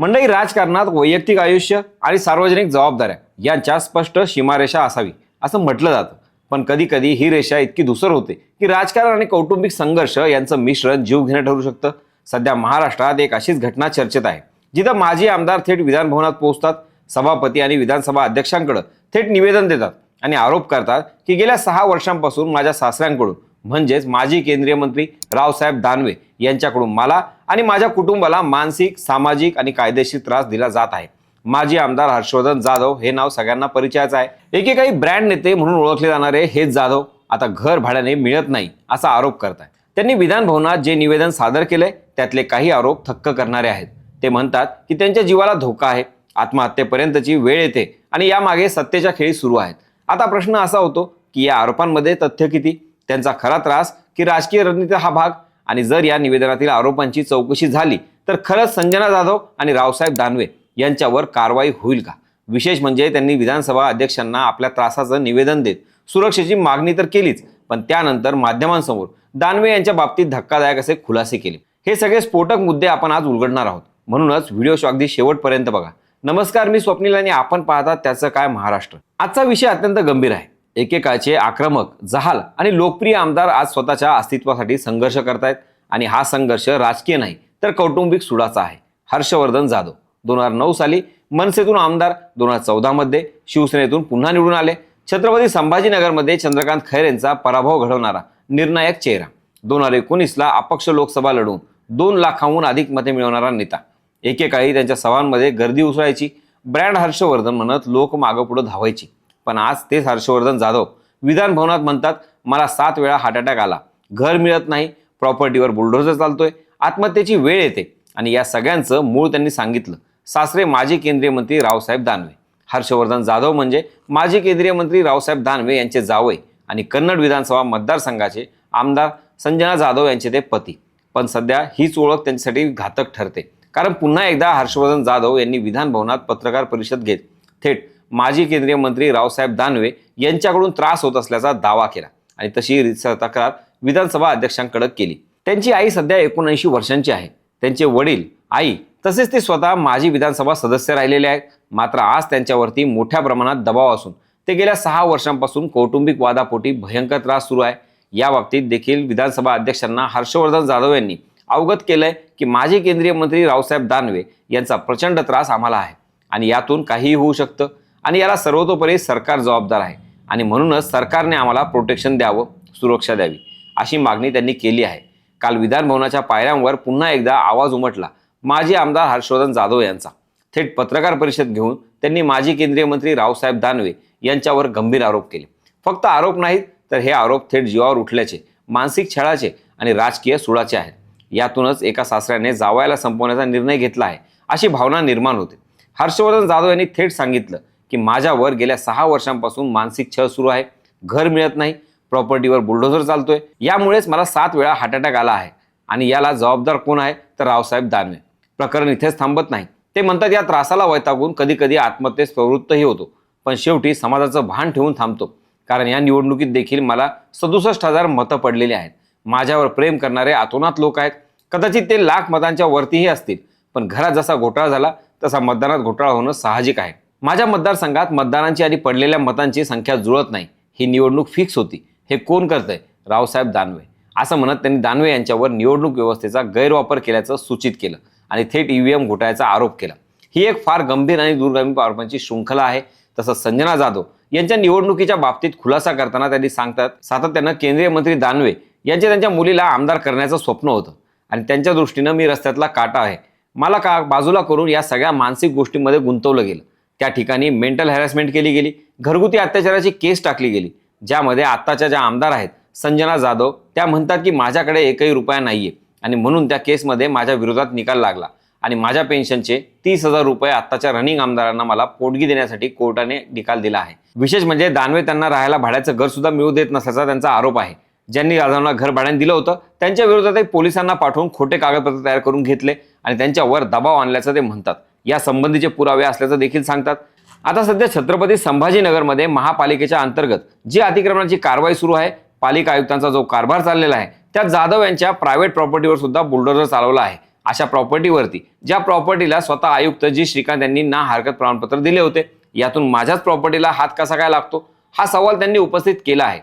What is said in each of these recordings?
मंडळी राजकारणात वैयक्तिक आयुष्य आणि सार्वजनिक जबाबदाऱ्या यांच्या स्पष्ट सीमारेषा असावी असं म्हटलं जातं. पण कधी कधी ही रेषा इतकी धुसर होते की राजकारण आणि कौटुंबिक संघर्ष यांचं मिश्रण जीव घेणं ठरू शकतं. सध्या महाराष्ट्रात एक अशीच घटना चर्चेत आहे जिथं माजी आमदार थेट विधानभवनात पोहोचतात सभापती आणि विधानसभा अध्यक्षांकडे थेट निवेदन देतात आणि आरोप करतात की गेल्या सहा वर्षांपासून माझ्या सासऱ्यांकडून म्हणजेच माजी केंद्रीय मंत्री रावसाहेब दानवे यांच्याकडून मला आणि माझ्या कुटुंबाला मानसिक सामाजिक आणि कायदेशीर त्रास दिला जात आहे. माजी आमदार हर्षवर्धन जाधव हे नाव सगळ्यांना परिचयाचं आहे. एकेकाळी ब्रँड नेते म्हणून ओळखले जाणारे हेच जाधव आता घर भाड्याने मिळत नाही असा आरोप करत आहे त्यांनी विधान भवनात जे निवेदन सादर केले त्यातले काही आरोप थक्क करणारे आहेत. ते म्हणतात की त्यांच्या जीवाला धोका आहे. आत्महत्येपर्यंतची वेळ येते आणि यामागे सत्तेच्या खेळी सुरू आहेत. आता प्रश्न असा होतो की या आरोपांमध्ये तथ्य किती? त्यांचा खरा त्रास की राजकीय रणनीती हा भाग. आणि जर या निवेदनातील आरोपांची चौकशी झाली तर खरंच संजना जाधव आणि रावसाहेब दानवे यांच्यावर कारवाई होईल का? विशेष म्हणजे त्यांनी विधानसभा अध्यक्षांना आपल्या त्रासाचं निवेदन देत सुरक्षेची मागणी तर केलीच पण त्यानंतर माध्यमांसमोर दानवे यांच्या बाबतीत धक्कादायक असे खुलासे केले. हे सगळे स्फोटक मुद्दे आपण आज उलगडणार आहोत. म्हणूनच व्हिडिओ शो अगदी शेवटपर्यंत बघा. नमस्कार मी स्वप्नील आणि आपण पाहतात त्याचं काय महाराष्ट्र. आजचा विषय अत्यंत गंभीर आहे. एकेकाळचे आक्रमक जहाल आणि लोकप्रिय आमदार आज स्वतःच्या अस्तित्वासाठी संघर्ष करतायत आणि हा संघर्ष राजकीय नाही तर कौटुंबिक सुडाचा आहे. हर्षवर्धन जाधव दोन हजार नऊ साली मनसेतून आमदार दोन हजार चौदामध्ये शिवसेनेतून पुन्हा निवडून आले. छत्रपती संभाजीनगरमध्ये चंद्रकांत खैर यांचा पराभव घडवणारा निर्णायक चेहरा. दोन हजार एकोणीसला अपक्ष लोकसभा लढवून दोन लाखाहून अधिक मते मिळवणारा नेता. एकेकाळी त्यांच्या सभांमध्ये गर्दी उसळायची. ब्रँड हर्षवर्धन म्हणत लोक मागं पुढं धावायची. पण आज तेच हर्षवर्धन जाधव विधान भवनात म्हणतात मला सात वेळा हार्ट अटॅक आला. घर मिळत नाही प्रॉपर्टीवर बुलडोजर चालतोय. आत्महत्येची वेळ येते. आणि या सगळ्यांचं मूळ त्यांनी सांगितलं. सासरे माजी केंद्रीय मंत्री रावसाहेब दानवे. हर्षवर्धन जाधव म्हणजे माजी केंद्रीय मंत्री रावसाहेब दानवे यांचे जावई आणि कन्नड विधानसभा मतदारसंघाचे आमदार संजना जाधव यांचे ते पती. पण सध्या हीच ओळख त्यांच्यासाठी घातक ठरते. कारण पुन्हा एकदा हर्षवर्धन जाधव यांनी विधान भवनात पत्रकार परिषद घेत थेट माजी केंद्रीय मंत्री रावसाहेब दानवे यांच्याकडून त्रास होत असल्याचा दावा केला आणि तशी रीतसर तक्रार विधानसभा अध्यक्षांकडे केली. त्यांची आई सध्या एकोणऐंशी वर्षांची आहे. त्यांचे वडील आई तसेच ते स्वतः माजी विधानसभा सदस्य राहिलेले आहेत. मात्र आज त्यांच्यावरती मोठ्या प्रमाणात दबाव असून ते गेल्या सहा वर्षांपासून कौटुंबिक वादापोटी भयंकर त्रास सुरू आहे. या बाबतीत देखील विधानसभा अध्यक्षांना हर्षवर्धन जाधव यांनी अवगत केलंय की माजी केंद्रीय मंत्री रावसाहेब दानवे यांचा प्रचंड त्रास आम्हाला आहे आणि यातून काहीही होऊ शकतं. आणि याला सर्वतोपरी सरकार जबाबदार आहे. आणि म्हणूनच सरकारने आम्हाला प्रोटेक्शन द्यावं सुरक्षा द्यावी अशी मागणी त्यांनी केली आहे. काल विधान भवनाच्या पायऱ्यांवर पुन्हा एकदा आवाज उमटला. माजी आमदार हर्षवर्धन जाधव यांचा. थेट पत्रकार परिषद घेऊन त्यांनी माजी केंद्रीय मंत्री रावसाहेब दानवे यांच्यावर गंभीर आरोप केले. फक्त आरोप नाहीत तर हे आरोप थेट जीवावर उठल्याचे मानसिक छळाचे आणि राजकीय सुडाचे आहेत. यातूनच एका सासऱ्याने जावयाला संपवण्याचा निर्णय घेतला आहे अशी भावना निर्माण होते. हर्षवर्धन जाधव यांनी थेट सांगितलं की माझ्यावर गेल्या सहा वर्षांपासून मानसिक छळ सुरू आहे. घर मिळत नाही. प्रॉपर्टीवर बुलडोझर चालतोय. यामुळेच मला सात वेळा हार्ट अटॅक आला आहे. आणि याला जबाबदार कोण आहे? तर रावसाहेब दानवे. प्रकरण इथेच थांबत नाही. ते म्हणतात या त्रासाला वैतागून कधी कधी आत्महत्येस प्रवृत्तही होतो. पण शेवटी समाजाचं भान ठेवून थांबतो. कारण या निवडणुकीत देखील मला सदुसष्ट हजार मतं पडलेली आहेत. माझ्यावर प्रेम करणारे अतोनात लोक आहेत. कदाचित ते लाख मतांच्या वरतीही असतील. पण घरात जसा घोटाळा झाला तसा मतदानात घोटाळा होणं साहजिक आहे. माझ्या मतदारसंघात मतदारांची आणि पडलेल्या मतांची संख्या जुळत नाही. ही निवडणूक फिक्स होती. हे कोण करतंय? रावसाहेब दानवे. असं म्हणत त्यांनी दानवे यांच्यावर निवडणूक व्यवस्थेचा गैरवापर केल्याचं सूचित केलं आणि थेट ईव्हीएम घोटाळ्याचा आरोप केला. ही एक फार गंभीर आणि दूरगामी आरोपांची शृंखला आहे तसंच संजना जाधव यांच्या निवडणुकीच्या बाबतीत खुलासा करताना त्यांनी सांगतात सातत्यानं केंद्रीय मंत्री दानवे यांचे त्यांच्या मुलीला आमदार करण्याचं स्वप्न होतं आणि त्यांच्या दृष्टीनं मी रस्त्यातला काटा आहे. मला का बाजूला करून या सगळ्या मानसिक गोष्टींमध्ये गुंतवलं गेलं. त्या ठिकाणी मेंटल हॅरॅसमेंट केली गेली. घरगुती अत्याचाराची केस टाकली गेली. ज्यामध्ये आत्ताच्या ज्या आमदार आहेत संजना जाधव त्या म्हणतात की माझ्याकडे एकही रुपया नाही आहे आणि म्हणून त्या केसमध्ये माझ्या विरोधात निकाल लागला. आणि माझ्या पेन्शनचे तीस हजार रुपये आत्ताच्या रनिंग आमदारांना मला पोटगी देण्यासाठी कोर्टाने निकाल दिला आहे. विशेष म्हणजे दानवे त्यांना राहायला भाड्याचं घर सुद्धा मिळू देत नसल्याचा त्यांचा आरोप आहे. ज्यांनी जाधवना घर भाड्याने दिलं होतं त्यांच्या विरोधातही पोलिसांना पाठवून खोटे कागदपत्र तयार करून घेतले आणि त्यांच्यावर दबाव आणल्याचं ते म्हणतात. या संबंधीचे पुरावे असल्याचं देखील सांगतात. आता सध्या छत्रपती संभाजीनगरमध्ये महापालिकेच्या अंतर्गत जी अतिक्रमणाची कारवाई सुरू आहे पालिका आयुक्तांचा जो कारभार चाललेला आहे त्यात जाधव यांच्या प्रायव्हेट प्रॉपर्टीवर सुद्धा बुलडोझर चालवला आहे. अशा प्रॉपर्टीवरती ज्या प्रॉपर्टीला स्वतः आयुक्त जी श्रीकांत यांनी ना हरकत प्रमाणपत्र दिले होते यातून माझ्याच प्रॉपर्टीला हात कसा काय लागतो? हा सवाल त्यांनी उपस्थित केला आहे.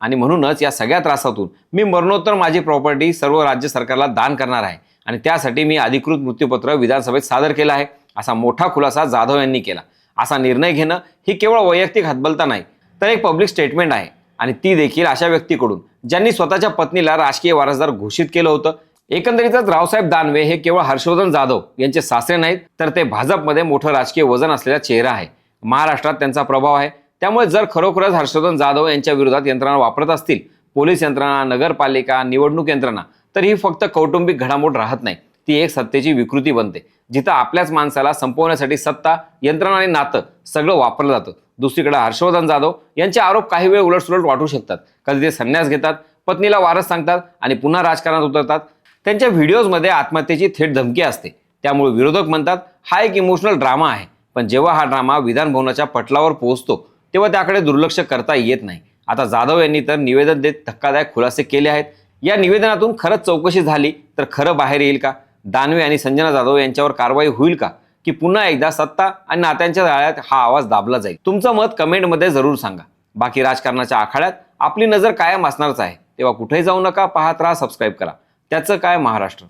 आणि म्हणूनच या सगळ्या त्रासातून मी मरणोत्तर माझी प्रॉपर्टी सर्व राज्य सरकारला दान करणार आहे. आणि त्यासाठी मी अधिकृत मृत्यूपत्र विधानसभेत सादर केलं आहे. असा मोठा खुलासा जाधव यांनी केला. असा निर्णय घेणं ही केवळ वैयक्तिक हतबलता नाही तर एक पब्लिक स्टेटमेंट आहे. आणि ती देखील अशा व्यक्तीकडून ज्यांनी स्वतःच्या पत्नीला राजकीय वारसदार घोषित केलं होतं. एकंदरीतच रावसाहेब दानवे हे केवळ हर्षवर्धन जाधव यांचे सासरे नाहीत तर ते भाजपमध्ये मोठं राजकीय वजन असलेला चेहरा आहे. महाराष्ट्रात त्यांचा प्रभाव आहे. त्यामुळे जर खरोखरच हर्षवर्धन जाधव यांच्या विरोधात यंत्रणा वापरत असतील पोलीस यंत्रणा नगरपालिका निवडणूक यंत्रणा तर ही फक्त कौटुंबिक घडामोड राहत नाही. ती एक सत्तेची विकृती बनते जिथं आपल्याच माणसाला संपवण्यासाठी सत्ता यंत्रणा आणि नातं सगळं वापरलं जातं. दुसरीकडे हर्षवर्धन जाधव यांचे आरोप काही वेळ उलटसुलट वाटू शकतात. कधी ते संन्यास घेतात पत्नीला वारस सांगतात आणि पुन्हा राजकारणात उतरतात. त्यांच्या व्हिडिओजमध्ये आत्महत्येची थेट धमकी असते. त्यामुळे विरोधक म्हणतात हा एक इमोशनल ड्रामा आहे. पण जेव्हा हा ड्रामा विधानभवनाच्या पटलावर पोहोचतो तेव्हा त्याकडे दुर्लक्ष करता येत नाही. आता जाधव यांनी तर निवेदन देत धक्कादायक खुलासे केले आहेत. या निवेदनातून खरंच चौकशी झाली तर खरं बाहेर येईल का? दानवे आणि संजना जाधव यांच्यावर कारवाई होईल का? की पुन्हा एकदा सत्ता आणि नात्यांच्या जाळ्यात हा आवाज दाबला जाईल? तुमचं मत कमेंटमध्ये जरूर सांगा. बाकी राजकारणाच्या आखाड्यात आपली नजर कायम असणारच आहे. तेव्हा कुठेही जाऊ नका पाहत राहा सबस्क्राईब करा. त्याचं काय महाराष्ट्र?